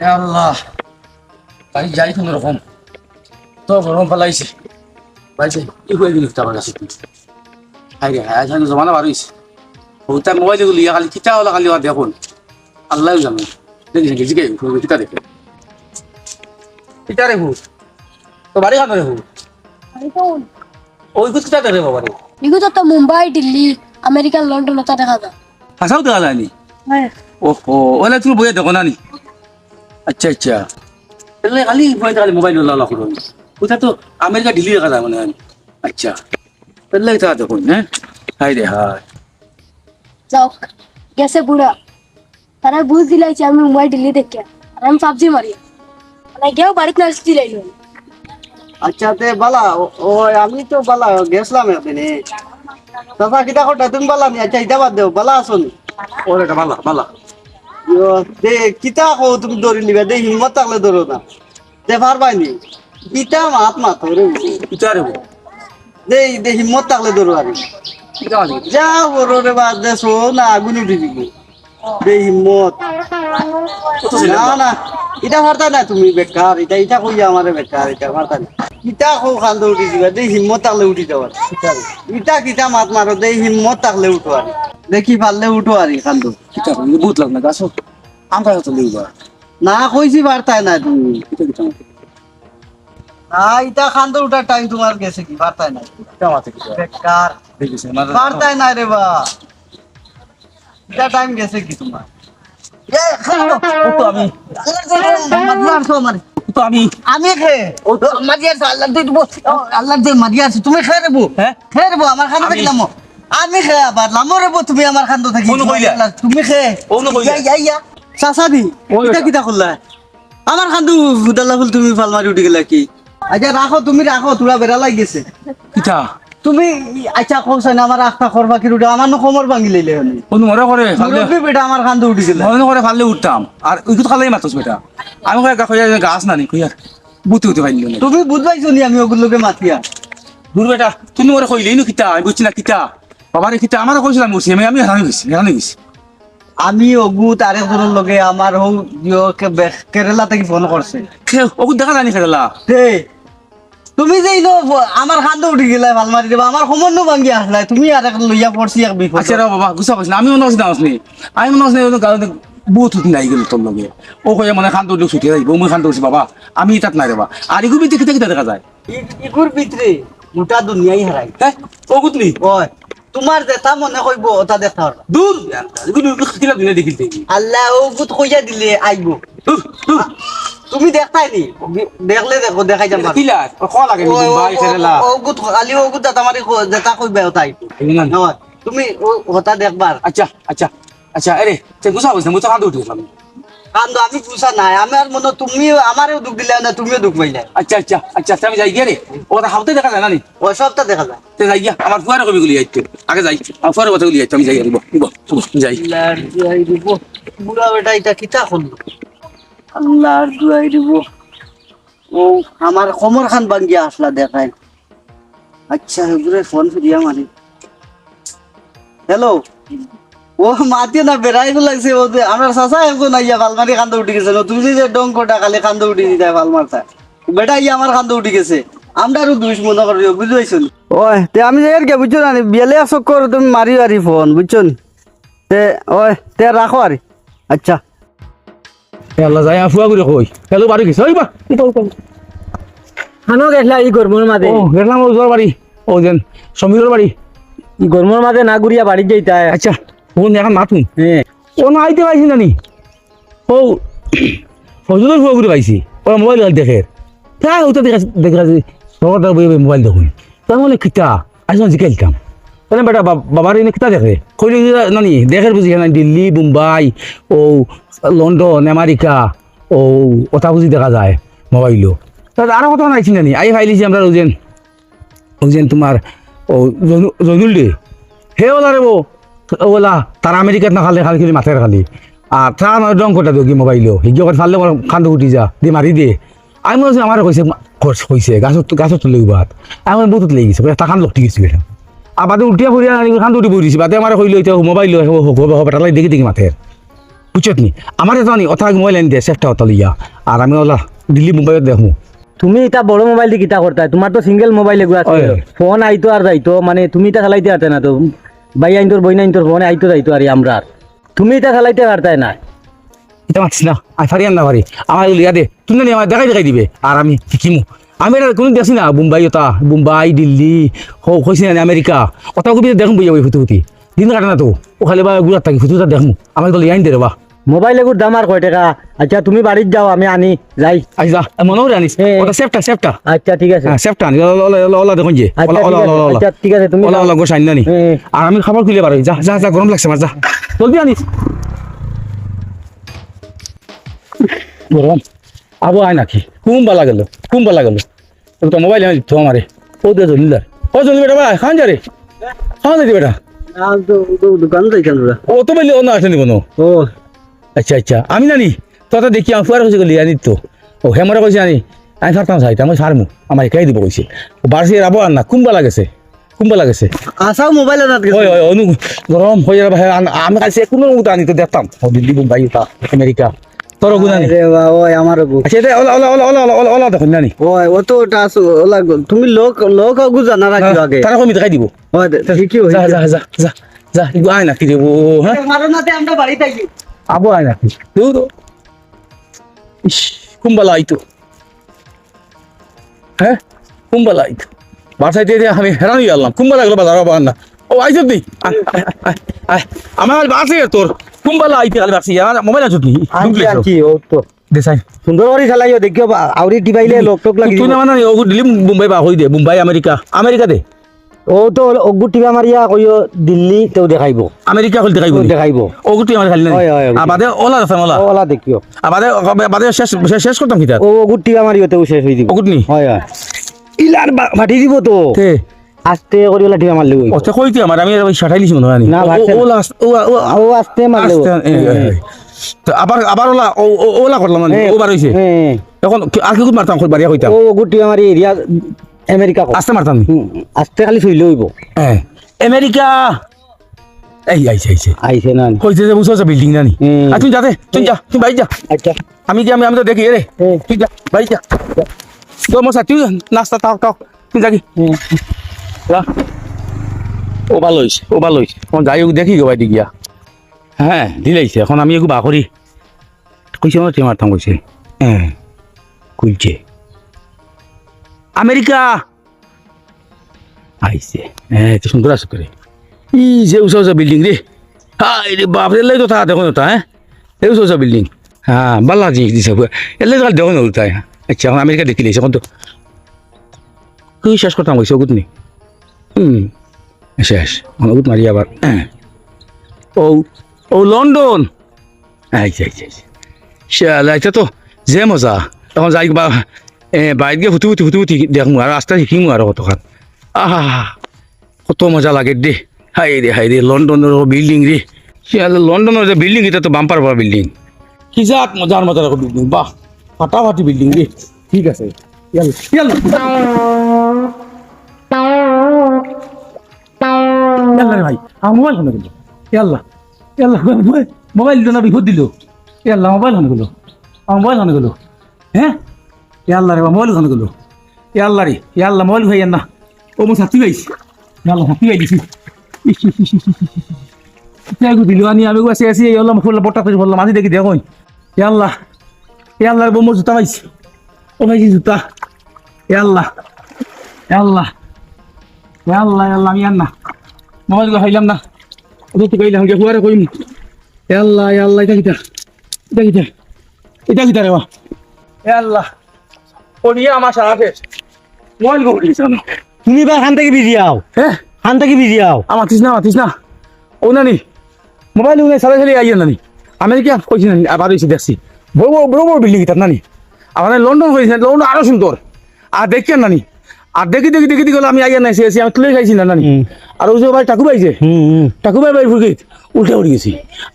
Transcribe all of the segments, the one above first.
আল্লাহ। ভাই যাই কোন রকম তো গরম ফেলাইছে ভাই যাই কি হয়ে গেল আমার কাছে? হাই রে হাই জানো জমানা বার ওটা মোবাইল গুলি খালি কিতা হলো খালি দেখুন। আল্লাহ জানে। দেখি দেখি জিগে কিতা দেখে। কিতা রে হু তো বাড়ি খানো রে হু ওই কিতা দেখে বাবা রে এগুলো তো মুম্বাই দিল্লি আমেরিকা লন্ডন তা দেখা যায়। হাসাও দেখা যায়নি হ্যাঁ। ওহো ওলা তুমি বইয়ে দেখো না নি? আচ্ছা আচ্ছা। তাহলে খালি মোবাইল খালি মোবাইল ওলা করুন। ওটা তো আমেরিকা দিল্লি দেখা যায় মনে হয়। আচ্ছা। তাহলে এটা দেখুন হ্যাঁ? হাই রে হাই যাও গেছে বুড়া। তারা বুঝ দিলাইছে আমি মোবাইল দিল্লি দেখে আর আমি পাবজি মারি। মানে গেও বাড়িতে না দিলাই আচ্ছা তে বালা ও- আমি তো বালা গেছিলাম এখানে দাদা কিতা করতা তুমি বালা নি আচ্ছা ইটা বাদ দেও বালা আসুন। ওর বালা ভালো দে কিতা কো তুমি দৌড়ি নিবে? দে হিম্মত থাকলে দৌড়ো না। দে পারবাই নি কিতা মাত মাত রে কিতা রে দে দে হিম্মত থাকলে দৌড়ো আর যা বড় রে বাদ দে শো না আগুন উঠে দিবি। দে হিম্মত। না না। এটা পারতা না তুমি বেকার এটা এটা কই আমারে বেকার এটা পারতা না কিতা কো খান্দ উঠি দিবা দে হিম্মত থাকলে উঠি যাওয়ার ইটা কিতা মাত মারো দে হিম্মত থাকলে উঠো আর দেখি পারলে উঠো আর খান্দ কিতা করে বহুত লাগ না গাছ। আম গাছ তো লিবা না কইছি পারতাই না তুমি। কিতা কিতা না ইটা খান্দ উঠার টাইম তোমার গেছে কি পারতাই না কিতা মাতে কিতা? বেকার দেখিছে না পারতাই না রে বা। ইটা টাইম গেছে কি তোমার তো আমি। মারছো আমারে তো আমি। আমি খে। মারিয়াছ আল্লাহ তুই মারিয়াছ তুমি খে রেবো হ্যাঁ? খে রেবো আমার খান্দ আমি- দেখলাম আমি খে আবার লামো রেবো তুমি আমার খান্দ থাকি তুমি খে। কইলা? ইয়া, ইয়া, ইয়া। করলা আমার ফুদাল্লা ফুল তুমি ফাল মারি উঠি গেলা কি? আচ্ছা রাখো তুমি রাখো তোরা বেড়া লাগ গেছে তুমি আচ্ছা কৌছে না আমার আখটা খরবা কি উঠে আমার কোমর ভাঙি লইলে হনি কোন মরে করে বেটা আমার খান্দ উঠি গেলা মনে করে ফাললে উঠতাম। আর ওই তো খালেই মাতস বেটা। আমি গাছ না নি কইয়ার বুতে উঠে পাইনি না তুমি বুঝবাইছো নি আমি ওগুলোকে মাতিয়া দূর বেটা তুমি মরে কইলেই নো কিতা? আমি বুঝছি না কিতা? বাবারে কিতা? আমার কইছিলাম বুঝছি আমি আমি হারানি গেছি হারানি গেছি। আমি অগুত আরেকজনের লগে আমার হৌ কেরালা থেকে ফোন করছে ওকে দেখা জানি খেলা তে তুমি যে ইনো আমার খান্দ উঠি গেলা ভালো মারি দেবা আমার সমন্য ভাঙ্গি আসলাই তুমি আর এক লইয়া পড়ছি এক বিপদ আচ্ছা রে বাবা গুছা কইছ আমি মনে হচ্ছে আসনি আমি মনে হচ্ছে গাঁৱত বহুত উঠি নাই গেল তোর লগে। ও কয়ে মানে খান্ত উঠলে ছুটি যাইব মই খান্ত উঠছি বাবা আমি তাত নাই রেবা আর এগুলো বিতে কিতা কিতা দেখা যায়? ইকুর ভিতরে গোটা দুনিয়াই হারাই হ্যাঁ ও গুতলি ওই তোমার যেটা মনে কইব ওটা দেখা। দূর এগুলো কিলা দিনে দেখিল দেখি আল্লাহ ও গুত কইয়া দিলে আইব। তুমি দেখাই নি দেখলে দেখো দেখাই যাম কিলা ক লাগে ভাই সেরেলা ও গুত খালি ও গুত দাদা মারি যেটা কইবা নহয়, তুমি ওটা দেখবার আচ্ছা আচ্ছা আচ্ছা আরে সে গুছা কইছ মই তো খান্ত উঠি গেলাম কান্দ আমি পুষা নাই। আমার মনে তুমি আমারও দুঃখ দিলে না তুমিও দুঃখ পাইলে। আচ্ছা আচ্ছা আচ্ছা আচ্ছা, আমি যাই গিয়ে রে ওটা হাউতে দেখা যায় না নি? ওই সবটা দেখা যায়। তে যাই গিয়া। আমার ফুয়ারে কবি গুলি যাইতো আগে যাই। আমার ফুয়ারে কথা গুলি যাইতো আমি যাই আনব নিব যাই। দিব। বুড়া বেটা এটা কিতা করল আল্লাহর দুয়াই দিব। ও, আমার কমর খান ভাঙ্গিয়া আসলা দেখায়। আচ্ছা হুজুরে ফোন ফিরিয়া মারি। হ্যালো ও মাতিয়ে না বেড়াইতে লাগছে ও আমার চাচা একজন আইয়া ভালমারি কান্দ উঠি গেছে। তুমি যে ডং কোটা খালি কান্দ উঠি দিতে ভালো মারতা বেটা ইয়া আমার কান্দ উঠি গেছে। আমরা আরও দুইশ মনে করি বুঝতে ওই, তে আমি যে এরকে বুঝছ না বিয়ালে চক্কর তুমি মারি আরি ফোন বুঝছ তে, ওই, তে রাখো আরি। আচ্ছা। আল্লাহ যাই ফুয়া করে কই হ্যালো বাড়ি গেছে ওই বা খানো গেছলা ই গরমর মাঝে ও ওর বাড়ি ও যেন সমীরের বাড়ি ই গরমর মাঝে না ঘুরিয়া বাড়ি যাইতা আচ্ছা ও এখন মাতুন হ্যাঁ ও না আইতে পাইছি নানি ও ফজলের ফুয়া করে পাইছি ওরা মোবাইল দেখে তাই ওটা দেখা দেখা মোবাইল দেখুন তার মানে কিতা আসলাম জিকাইতাম তাহলে বেটা বাবার কিতা দেখে? কইলে নানি, দেখের বুঝি না দিল্লি, মুম্বাই, ও লন্ডন, আমেরিকা, ও ওটা বুঝি দেখা যায়, মোবাইলও। তাহলে আরও কথা নাইছি নানি? আই ফাইলিছি আমরা ওজেন ওজেন তোমার, ও জনু- জনুল দে। হে ওলা রে ওলা, তারা আমেরিকাত না খালে খালি মাথায় খালি। আর তা নয় রং কটা কি মোবাইলও? হিগিয়ে করে ফাললে খান্দ উঠি যা দিয়ে মারি দে। আমি মনে হচ্ছে আমার কইছে খরচ হয়েছে গাছত গাছত তুলে বাদ আমি বহুত লেগে গেছে খান লটি গেছি বেটা। আর বাদে উঠিয়া ফুরিয়া খান্দ উঠি বইছি বাদে আমার কইলো এটা মোবাইল হবে হবে পেটালাই দেখি দেখি মাথের বুঝছত নি? আমার এটা নি অথা মোবাইল আনি দে সেফটা অতা লইয়া আর আমি ওলা দিল্লি মুম্বাইত দেখমু তুমি এটা বড় মোবাইল দিয়ে কিতা করতা তোমার তো সিঙ্গেল মোবাইল এগুলো আছে। ফোন আইতো আর যাইতো। মানে তুমি এটা চালাইতে পারতে না তো। ভাই আইন তোর বই নাই তোর ফোনে আইতো যাইতো আর আমরা। তুমি এটা চালাইতে পারতাই না। এটা মারছিস না। পারি আর না পারি আমার লিয়া দে। তুমি না আমার দেখাই দেখাই দিবে। আর আমি শিখিমু আমি এটা কোনো দেখছি না মুম্বাই ওটা মুম্বাই দিল্লি হোক হয়েছি না আমেরিকা ওটা কবি দেখুন বুঝা ফুটি ফুটি দিন কাটে না তো ও খালি বা গুড়াত থাকি ফুটুটা দেখমু আমাকে তো লিয়াইন দে রে বা। মোবাইল এগুর দাম আর কয় টাকা। আচ্ছা তুমি বাড়ির যাও আমি আনি যাই। আই যা মনে করে আনিস। ওটা সেফটা সেফটা আচ্ছা ঠিক আছে। হ্যাঁ সেফটা আনি। ওলা ওলা ওলা ওলা দেখুন যে। আচ্ছা ওলা ওলা ওলা ওলা আচ্ছা ঠিক আছে তুমি ওলা ওলা গোস আনি নানি। আর আমি খাবার খুলে পারো যা যা যা গরম লাগছে আমার যা। জলদি আনিস গরম আবো আয় নাকি কুম বালা গেল কুম বালা গেল তো মোবাইল আমি তো আমারে ও দে ও জলদি বেটা ভাই খান যা রে। খান বেটা। দোকান ও তো অন্য আসেনি কোনো। ও। আচ্ছা আচ্ছা আমি জানি। তোটা দেখি আমি ফুয়ার কইছে গেলি আনি তো। ও হেমরা কইছে আনি আমি ফারতাম চাইতে আমি সারমু আমার একাই দিব কইছে। বাড়ছে আবো আর না কুম্বা লাগেছে কুম্বা লাগেছে। আসাও মোবাইল আনাত ওই ওই অনু গরম হয়ে যাবে আমি কাছে কোনো উতা আনি তো দেখতাম। ও দিল্লি মুম্বাই আমেরিকা। তোর গুণ রে ওই আমার গো। আচ্ছা ওলা ওলা ওলা ওলা ওলা ওলা ওলা দেখুন নানি। ওই ও তো ওটা ওলা তুমি লোক লোক আগু জানা রাখিও আগে। তারা কমি দেখাই দিব। ওই দে- ঠিকই যা হইছে যা যা যা যা ইগো আয় না কি দেবো হ্যাঁ? মারো নাতে আমরা বাড়ি থাকি আবো আয় না কি ইস কুম্বালা আইতো। হ্যাঁ? কুম্বালা আইতো। বাসায় দিয়ে আমি হেরান হয়ে গেলাম। কুম্বালা গেলো বাজার না। ও আইসো তুই আয়, আয়, আয়, আয়। আমার বাসে তোর। কুম্বালা আইতে গেলে বাসি আমার মোবাইল আছো আনছি আনছি ও তো। দেসাই সুন্দর করে চালাইও দেখিও বা- আউরি টিপাইলে লোক টোক লাগি তুই না মানে ও দিল্লি মুম্বাই বা হই দে মুম্বাই আমেরিকা। আমেরিকা দে। ও তো অগুর টিপা মারিয়া কইও দিল্লি তেও দেখাইব। আমেরিকা হল দেখাইব দেখাইব। ও গুটি আমার খালি হয়, আবাদে ওলা আছে ওলা। ওলা দেখিও। আবাদে আবাদে শেষ শেষ- করতাম কি তার ও অগুর মারিও তেও শেষ হয়ে দিব। ও গুটনি হয় হয়। ইলার ফাটি দিব তো। তে। আস্তে করে ওলা টিপা মারলে হইব। ওতে কইতে আমার? আমি সাটাই লিছি মনে হয় না, ওলা ও আস্তে মারলে। তো আবার আবার ওলা ওলা করলাম মানে হ্যাঁ, ওবার হইছে? হ্যাঁ। এখন আর কি কুত মারতাম কই বাড়িয়া কইতাম? ও অগুর টিপা মারি এরিয়া আমেরিকা আস্তে মারতাম আস্তে খালি শুইলে হইব। হ্যাঁ। আমেরিকা! এই আইছে আইছে। আইছে না। কইতে যে বুঝছ বিল্ডিং না নি। আর তুই যাতে তুই যা তুই বাইরে যা। আচ্ছা। আমি কি আমি আমি তো দেখি রে তুই যা বাইরে যা। তো মশা তুই নাস্তা তাও তাও। তুই যাকি ও ভালো হয়েছে ও ভালো হয়েছে এখন যাই হোক দেখি গো বাইরে গিয়া। হ্যাঁ দিলাইছে এখন আমি একটু বাকরি কইছে আমার টেমার থাম কইছে। হ্যাঁ। খুলছে আমেরিকা! আইছে। হ্যাঁ তো সুন্দর আছে করে। ই যে উঁচা উঁচা বিল্ডিং রে। হাই রে বাপ রে তো থা দেখো না তা হ্যাঁ? এই উঁচা উঁচা বিল্ডিং। হ্যাঁ ভালো লাগছে দিছে এলাই তো দেখো না তাই। আচ্ছা এখন আমেরিকা দেখি লাইছে এখন তো। কি শেষ করতাম কইছে ওগুত নি? হুম, শেষ। ওগুত মারি আবার। হ্যাঁ। ও ও লন্ডন। আচ্ছা তো যে মজা। এখন যাই বা বাইরে গিয়ে হুতি হুতি হুতি হুতি দেখমু আর রাস্তা শিকিমু আর কতখান। আহা কত মজা লাগে দে হাই রে হাই রে, লন্ডনের বিল্ডিং রে। শিয়ালে, লন্ডনের যে বিল্ডিং, এটা তো বাম্পার পাওয়া বিল্ডিং। কি জাত মজার মজার বিল্ডিং, বাহ। ফাটাফাটি বিল্ডিং রে। ঠিক আছে। ইয়াল্লা ইয়াল্লা ভাই আমার মোবাইল দিল না বিপদ দিল ইয়াল্লা মোবাইল ফোনে গেল আমার মোবাইল ফোনে গেল হ্যাঁ ইয়াল্লা রে মোবাইল ফোনে গেল ইয়াল্লা রে ইয়াল্লা মোবাইল ভাই না ও মো সাথী গাইছি ইয়াল্লা সাথী গাই দিছি আনি আমি গো আসি এই হলাম ফুল দেখি দেখো ইয়াল্লা ইয়াল্লা রে বোমর জুতা পাইছি ও ভাইছি জুতা ইয়াল্লা আমি আন্না মোবাইল গো হাইলাম না। ওটা তো কইলাম যে হুয়ারে কইম। ইয়াল্লা ইয়াল্লা এটা কিটা এটা কিটা এটা কিটা রে বা ও নিয়ে আমার সাথে মোবাইল গো উঠিস না তুমি বা খান থেকে বিরিয়াও হ্যাঁ খান থেকে বিরিয়াও আমার তিস না আমার তিস না। ও নানি মোবাইল উনি সারা সারি আইয়া নানি। আমেরিকা কইছি নানি আবার হয়েছে দেখছি বড় বড় বড় বড় বিল্ডিং তার নানি। আমাদের লন্ডন হয়েছে লন্ডন আরও সুন্দর। আর দেখি আর নানি আর দেখি দেখি দেখি দেখি আমি আইয়া নাই এসে আমি তুলে খাইছি না নানি। আর ওই যে ভাই টাকু পাইছে হুম হুম। টাকু ভাই ভাই ফুরকি উল্টা উঠে গেছি।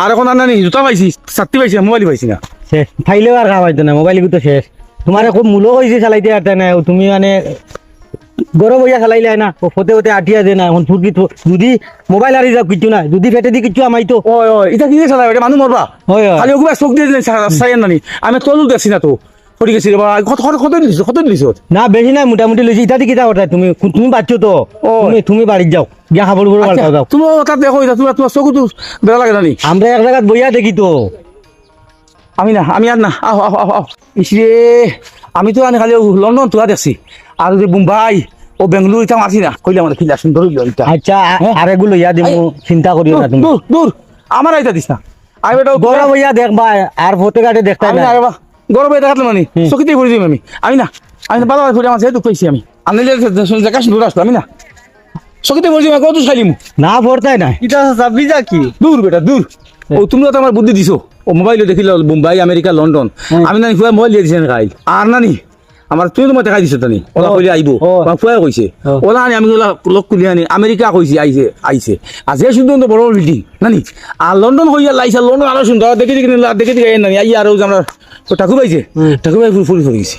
আর এখন আর নানি জুতা পাইছি চারটি পাইছি মোবাইল পাইছি না। শেষ ফাইলেও আর খাওয়াইতো না মোবাইল তো শেষ। তোমার খুব মূল্য হয়েছে চালাইতে পারতে না তুমি মানে গরম হইয়া চালাইলে না ও ফতে ফতে আটিয়া দে না এখন ফুটকি তো যদি মোবাইল হারি যাও কিছু নাই যদি ফেটে দি কিছু আমাইতো ওই ওই এটা কি চালা এটা মানুষ মরবা? হয়। খালি ওগুলো চোখ দিয়ে দিলে চাই নানি আমি তলু দেখছি না তো। সরি গেছি রে বাবা কত কত কত দিছো না বেশি নাই মোটামুটি লইছি ইটা দি কিতা কথা? তুমি তুমি বাচ্চো তো। তুমি তুমি বাড়ির যাও। গিয়া খাবার উপরে পাল্টাও যাও তুমি তাত দেখো এটা তোমার তোমার বেড়া লাগে নানি আমরা এক জায়গায় বইয়া দেখি তো। আমি না আমি আর না। আহ আহ আহ আহ। ইসরে আমি তো আনি খালি লন্ডন তোলা দেখছি। আর যে মুম্বাই ও বেঙ্গালুরু এটা মারছি না কইলে আমার কিলা সুন্দর হইল এটা আচ্ছা আর এগুলো ইয়া দিব চিন্তা করিও না তুমি। দূর দূর আমার আইতা দিস না। আমি এটা গরম হইয়া দেখবা আর ফতে কাটে দেখতে না না রে বা গরম দেখাতাম আমি মানে চকিতে ঘুরে যাই আমি। আমি না আমি না বাদা ঘুরে আমার যেহেতু কইছি আমি। আমি জায়গা সুন্দর আসতো আমি না। চকিতে ঘুরে যাই কত চাইলিম? না ভরতাই না এটা যাবি যা কি? দূর বেটা দূর। ও তুমি তো আমার বুদ্ধি দিছো। ও মোবাইল দেখিল মুম্বাই আমেরিকা লন্ডন। আমি না মোবাইল দিয়ে দিছি কাইল। আর নানি? আমার তুমি তো মই দেখাই দিছো তানি। ওলা কইলে আইব বা ফুয়াই কইছে ওলা আনি আমি ওলা কুলি আনি। আমেরিকা কইছে আইছে আইছে আর যে সুন্দর বড় বিল্ডিং নানি? আর লন্ডন হইয়া লাইছে লন্ডন আরও সুন্দর দেখি দেখি দেখি দেখি নানি। আই আর আমরা ঠাকুর পাইছে। ঠাকুর পাই ফুল ফুল ফুল গেছি।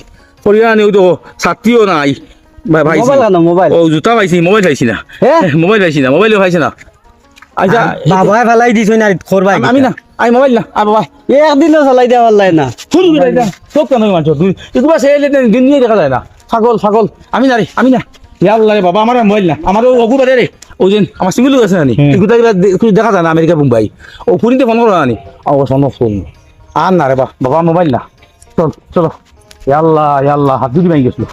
আনি ওই তো ছাত্রীও নাই। ভাই ভাই মোবাইল। ও জুতা পাইছি মোবাইল পাইছি না? মোবাইল পাইছি না মোবাইলও পাইছে না। আচ্ছা বাবাই ফেলাই দিছ না করবাই আমি- না আমি মোবাইল না আ বাবা একদিনও চালাই দেওয়া পারলাই না। ফুল সব কেন মানছো তুই একটু বাস দিন নিয়ে দেখা যায় না। ছাগল ছাগল। আমি না রে আমি না। ইয়া রে বাবা আমার মোবাইল না। আমার অগু বাদে রে ওই যে আমার আছে নানি একটু দেখা যায় না আমেরিকা মুম্বাই। ও ফোন করো নানি ও ফোন ফোন। আর না রে বা বাবা মোবাইল না। চল চলো। ইয়া আল্লাহ হাত দুটি ভেঙে গেছিল।